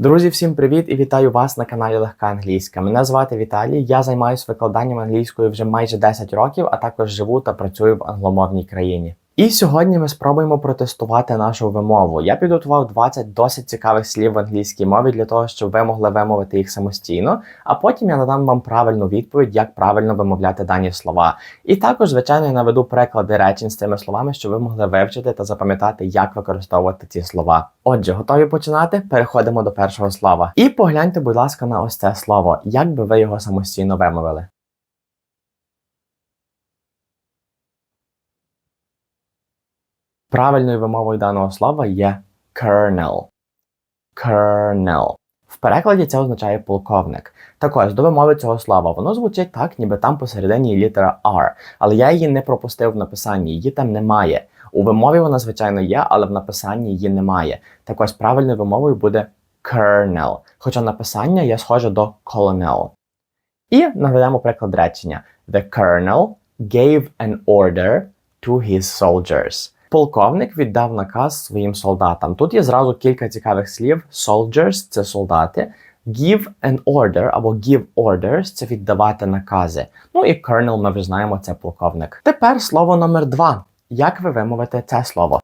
Друзі, всім привіт і вітаю вас на каналі Легка Англійська. Мене звати Віталій. Я займаюся викладанням англійської вже майже 10 років, а також живу та працюю в англомовній країні. І сьогодні ми спробуємо протестувати нашу вимову. Я підготував 20 досить цікавих слів в англійській мові для того, щоб ви могли вимовити їх самостійно. А потім я надам вам правильну відповідь, як правильно вимовляти дані слова. І також, звичайно, я наведу приклади речень з цими словами, щоб ви могли вивчити та запам'ятати, як використовувати ці слова. Отже, готові починати? Переходимо до першого слова. І погляньте, будь ласка, на ось це слово, як би ви його самостійно вимовили. Правильною вимовою даного слова є kernel. Kernel. В перекладі це означає полковник. Так ось, до вимови цього слова воно звучить так, ніби там посередині літера R, але я її не пропустив в написанні, її там немає. У вимові вона, звичайно, є, але в написанні її немає. Так ось правильною вимовою буде kernel, хоча написання є схоже до colonel. І наведемо приклад речення. The colonel gave an order to his soldiers. Полковник віддав наказ своїм солдатам. Тут є зразу кілька цікавих слів. Soldiers – це солдати. Give an order або give orders це віддавати накази. Ну і colonel ми вже знаємо, це полковник. Тепер слово номер два. Як ви вимовите це слово?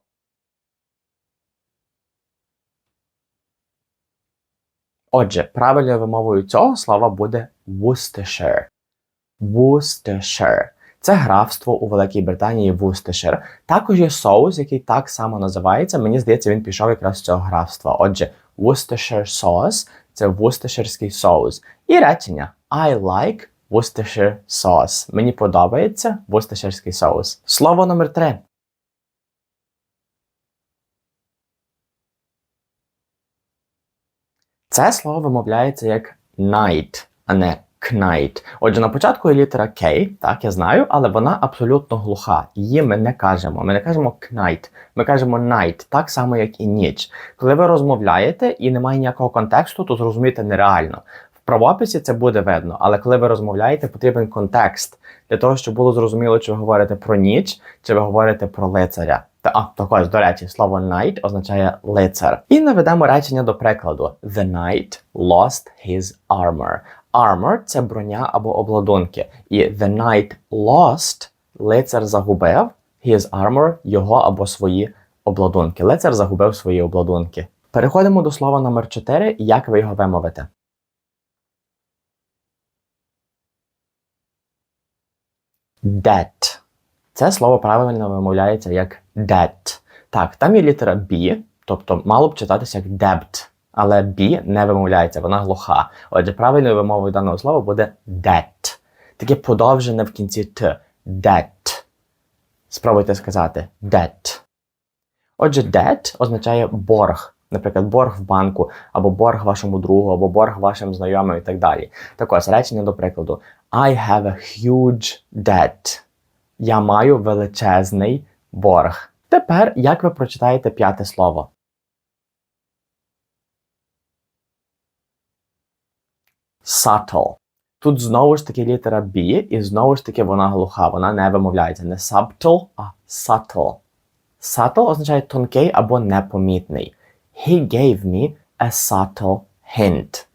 Отже, правильною вимовою цього слова буде Worcestershire. Worcestershire. Це графство у Великій Британії Worcestershire. Також є соус, який так само називається. Мені здається, він пішов якраз з цього графства. Отже, Worcestershire sauce – це Worcestershирський соус. І речення I like Worcestershire sauce. Мені подобається Worcestershирський соус. Слово номер три. Це слово вимовляється як night, а не knight. Отже, на початку є літера K, так я знаю, але вона абсолютно глуха. Її ми не кажемо. Ми не кажемо knight, ми кажемо night, так само, як і ніч. Коли ви розмовляєте і немає ніякого контексту, то зрозуміти нереально. В правописі це буде видно, але коли ви розмовляєте, потрібен контекст для того, щоб було зрозуміло, чи ви говорите про ніч, чи ви говорите про лицаря. Та а також, до речі, слово night означає лицар. І наведемо речення до прикладу: The knight lost his armor. Armor – це броня або обладунки. І the knight lost лицар загубив his armor, його або свої обладунки. Лицар загубив свої обладунки. Переходимо до слова номер 4. Як ви його вимовите? Debt. Це слово правильно вимовляється як debt. Так, там є літера B, тобто мало б читатися як debt, але B не вимовляється, вона глуха. Отже, правильною вимовою даного слова буде debt. Таке подовжене в кінці Т. Debt. Спробуйте сказати debt. Отже, debt означає борг. Наприклад, борг в банку, або борг вашому другу, або борг вашим знайомим і так далі. Так ось, речення до прикладу. I have a huge debt. Я маю величезний борг. Тепер, як ви прочитаєте п'яте слово? Subtle. Тут знову ж таки літера B, і знову ж таки вона глуха, вона не вимовляється. Не subtle, а subtle. Subtle означає тонкий або непомітний. He gave me a subtle hint.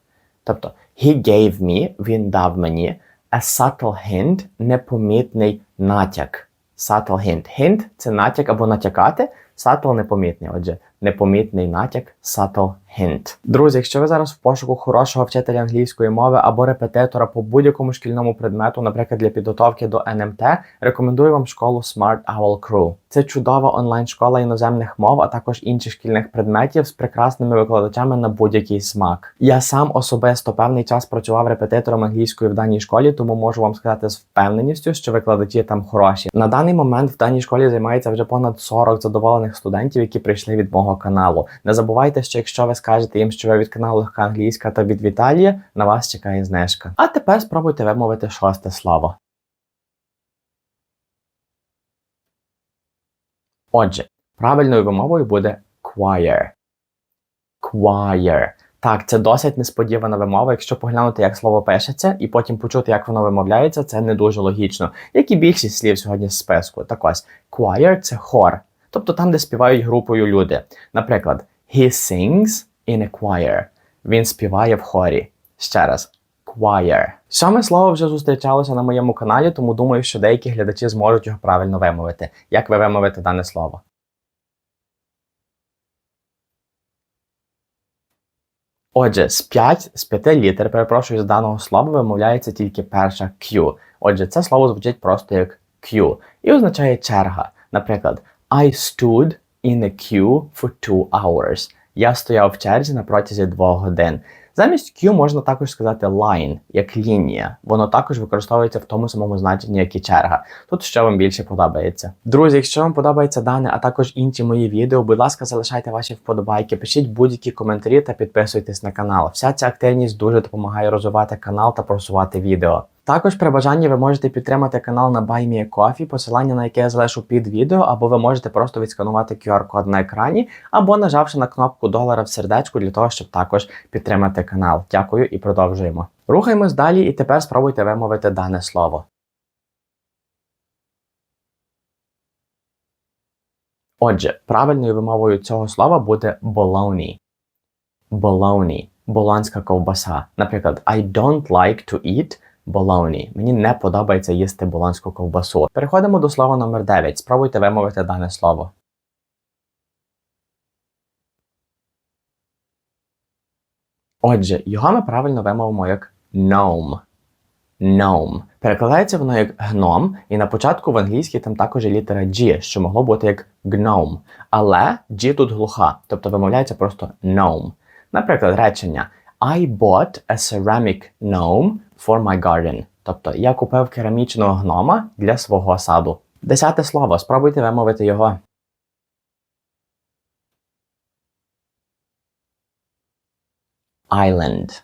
Тобто, he gave me, він дав мені a subtle hint непомітний натяк. Subtle hint. Hint – це натяк або натякати. Subtle – непомітний. Отже, непомітний натяк subtle hint. Друзі, якщо ви зараз в пошуку хорошого вчителя англійської мови або репетитора по будь-якому шкільному предмету, наприклад, для підготовки до НМТ, рекомендую вам школу Smart Owl Crew. Це чудова онлайн-школа іноземних мов, а також інших шкільних предметів з прекрасними викладачами на будь-який смак. Я сам особисто певний час працював репетитором англійської в даній школі, тому можу вам сказати з впевненістю, що викладачі там хороші. На даний момент в даній школі займається вже понад 40 задоволених студентів, які прийшли від мого каналу. Не забувайте, що якщо ви скажете їм, що ви від каналу Легка Англійська та від Віталія, на вас чекає знижка. А тепер спробуйте вимовити шосте слово. Отже, правильною вимовою буде choir. Choir. Так, це досить несподівана вимова. Якщо поглянути, як слово пишеться, і потім почути, як воно вимовляється, це не дуже логічно. Як і більшість слів сьогодні з списку. Так ось, choir – це хор. Тобто там, де співають групою люди. Наприклад, he sings in a choir. Він співає в хорі. Ще раз. Choir. Сьоме слово вже зустрічалося на моєму каналі, тому думаю, що деякі глядачі зможуть його правильно вимовити. Як ви вимовите дане слово? Отже, з 5 з 5 літер, перепрошую, з даного слова вимовляється тільки перша Q. Отже, це слово звучить просто як Q і означає черга. Наприклад, I stood in a queue for two hours. Я стояв в черзі на протязі двох годин. Замість Q можна також сказати line, як лінія. Воно також використовується в тому самому значенні, як і черга. Тут що вам більше подобається. Друзі, якщо вам подобається дане, а також інші мої відео, будь ласка, залишайте ваші вподобайки, пишіть будь-які коментарі та підписуйтесь на канал. Вся ця активність дуже допомагає розвивати канал та просувати відео. Також при бажанні ви можете підтримати канал на BuyMeACoffee, посилання на яке я залишу під відео, або ви можете просто відсканувати QR-код на екрані, або нажавши на кнопку долара в сердечку для того, щоб також підтримати канал. Дякую і продовжуємо. Рухаємось далі, і тепер спробуйте вимовити дане слово. Отже, правильною вимовою цього слова буде bologna. Bologna. Болонська ковбаса. Наприклад, I don't like to eat bologna. Мені не подобається їсти болонську ковбасу. Переходимо до слова номер 9. Спробуйте вимовити дане слово. Отже, його ми правильно вимовимо як gnome. Gnome. Перекладається воно як гном, і на початку в англійській там також є літера G, що могло бути як gnome. Але G тут глуха, тобто вимовляється просто gnome. Наприклад, речення I bought a ceramic gnome for my garden. Тобто я купив керамічного гнома для свого саду. Десяте слово. Спробуйте вимовити його. Island.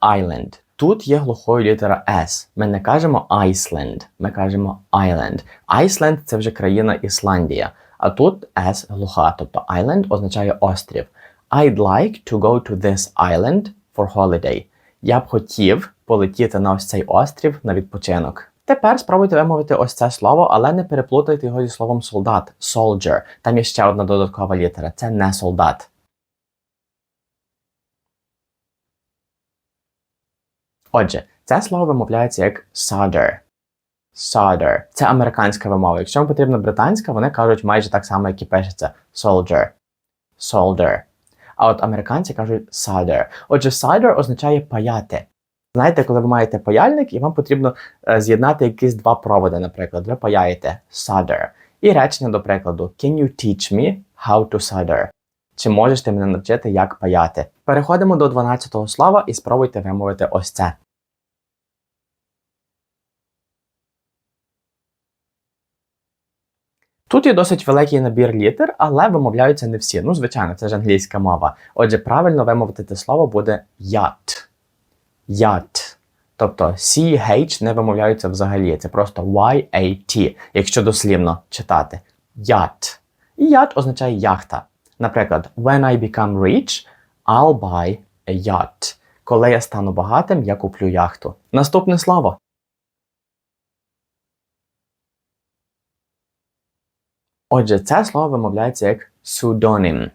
Island. Тут є глухою літера S. Ми не кажемо Iceland, ми кажемо Island. Iceland – це вже країна Ісландія. А тут S глуха, тобто Island означає острів. I'd like to go to this island for holiday. Я б хотів полетіти на ось цей острів на відпочинок. Тепер спробуйте вимовити ось це слово, але не переплутайте його зі словом солдат soldier. Там є ще одна додаткова літера. Це не солдат. Отже, це слово вимовляється як soldier. Soldier. Це американська вимова. Якщо вам потрібна британська, вони кажуть майже так само, як і пишеться soldier. Soldier. А от американці кажуть cider. Отже, cider означає паяти. Знаєте, коли ви маєте паяльник і вам потрібно е, з'єднати якісь два проводи, наприклад, ви паяєте cider. І речення, до прикладу, Can you teach me how to cider? Чи можеш ти мене навчити, як паяти? Переходимо до 12-го слова і спробуйте вимовити ось це. Тут є досить великий набір літер, але вимовляються не всі. Ну, звичайно, це ж англійська мова. Отже, правильно вимовити це слово буде yacht. Yacht. Тобто CH не вимовляються взагалі. Це просто Y-A-T, якщо дослівно читати. Yacht. І yacht означає яхта. Наприклад, when I become rich, I'll buy a yacht. Коли я стану багатим, я куплю яхту. Наступне слово. Отже, це слово вимовляється як pseudonym.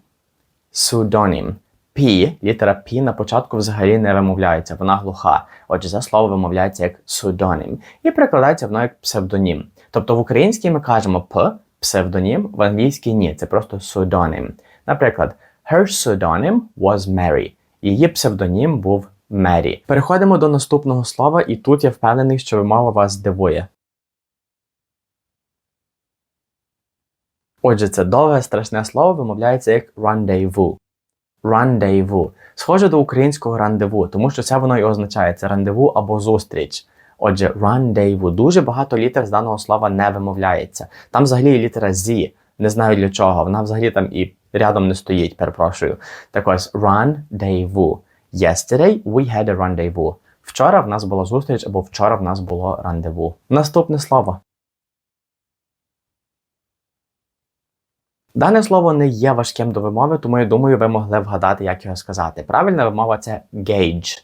Pseudonym. P, літера P на початку взагалі не вимовляється, вона глуха. Отже, це слово вимовляється як pseudonym. І перекладається воно як псевдонім. Тобто в українській ми кажемо П, псевдонім, в англійській ні, це просто pseudonym. Наприклад, her pseudonym was Mary. Її псевдонім був Мері. Переходимо до наступного слова, і тут я впевнений, що вимова вас здивує. Отже, це довге страшне слово вимовляється як rendezvous. Rendezvous. Схоже до українського рандеву, тому що це воно і означає це рандеву або зустріч. Отже, rendezvous. Дуже багато літер з даного слова не вимовляється. Там взагалі літера Z. Не знаю для чого. Вона взагалі там і рядом не стоїть, перепрошую. Так ось rendezvous. Yesterday we had a rendezvous. Вчора в нас була зустріч або вчора в нас було рандеву. Наступне слово. Дане слово не є важким до вимови, тому я думаю, ви могли вгадати, як його сказати. Правильна вимова це gauge.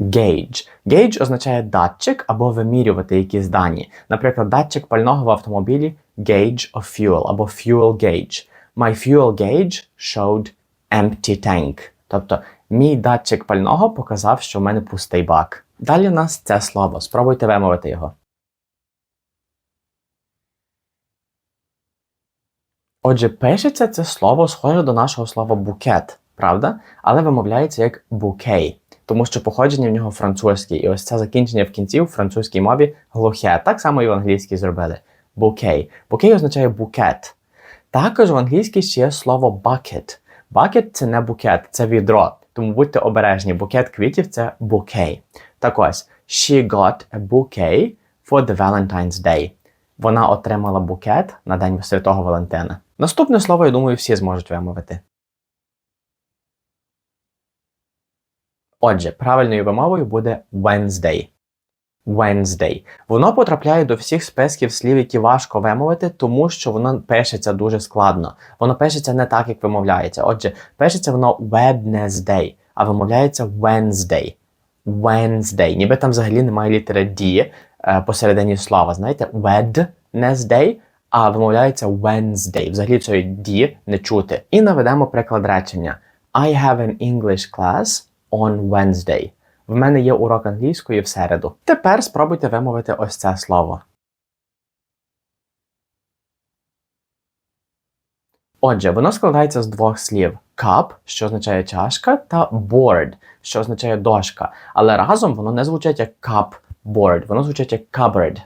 Gauge. Gauge означає датчик або вимірювати якісь дані. Наприклад, датчик пального в автомобілі gauge of fuel або fuel gauge. My fuel gauge showed empty tank. Тобто Мій датчик пального показав, що в мене пустий бак. Далі у нас це слово. Спробуйте вимовити його. Отже, пишеться це слово схоже до нашого слова букет, правда? Але вимовляється як букей, тому що походження в нього французьке, і ось це закінчення в кінці в французькій мові глухе. Так само і в англійській зробили. Букей. Букей означає букет. Також в англійській ще є слово bucket. Bucket – це не букет, це відро. Тому будьте обережні, букет квітів це bouquet. Так ось, she got a bouquet for the Valentine's Day. Вона отримала букет на День Святого Валентина. Наступне слово, я думаю, всі зможуть вимовити. Отже, правильною вимовою буде Wednesday. Wednesday. Воно потрапляє до всіх списків слів, які важко вимовити, тому що воно пишеться дуже складно. Воно пишеться не так, як вимовляється. Отже, пишеться воно Wednesday, а вимовляється Wednesday. Wednesday. Ніби там взагалі немає літери D е, посередині слова. Знаєте, Wednesday, а вимовляється Wednesday. Взагалі цієї D не чути. І наведемо приклад речення. I have an English class on Wednesday. В мене є урок англійської в середу. Тепер спробуйте вимовити ось це слово. Отже, воно складається з двох слів: cup, що означає чашка, та board, що означає дошка. Але разом воно не звучить як cup board, воно звучить як cupboard.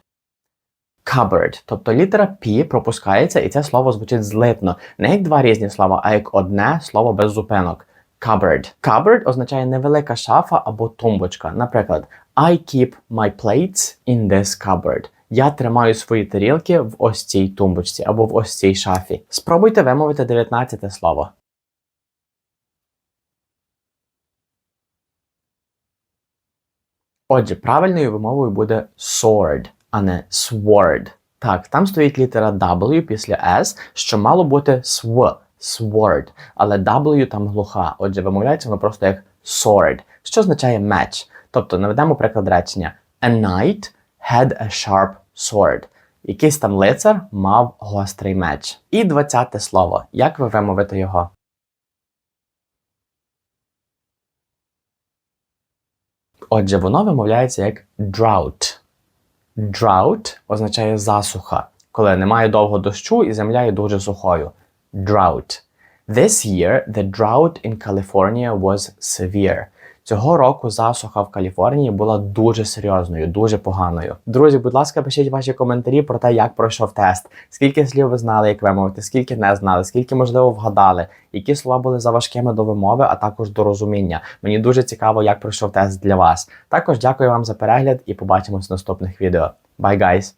Cupboard. Тобто літера P пропускається, і це слово звучить злитно. Не як два різні слова, а як одне слово без зупинок. Cupboard. Cupboard означає невелика шафа або тумбочка. Наприклад, I keep my plates in this cupboard. Я тримаю свої тарілки в ось цій тумбочці або в ось цій шафі. Спробуйте вимовити 19 слово. Отже, правильною вимовою буде sword, а не sword. Так, там стоїть літера W після S, що мало бути sw, sword, але W там глуха. Отже, вимовляється воно просто як sword, що означає меч. Тобто наведемо приклад речення A knight had a sharp sword. Якийсь там лицар мав гострий меч. І двадцяте слово. Як ви вимовите його? Отже, воно вимовляється як drought. Drought означає засуха, коли немає довго дощу і земля є дуже сухою. Drought. This year the drought in California was severe. Цього року засуха в Каліфорнії була дуже серйозною, дуже поганою. Друзі, будь ласка, пишіть ваші коментарі про те, як пройшов тест, скільки слів ви знали, як вимовити, скільки не знали, скільки можливо вгадали, які слова були заважкими до вимови, а також до розуміння. Мені дуже цікаво, як пройшов тест для вас. Також дякую вам за перегляд і побачимось в наступних відео. Bye, guys!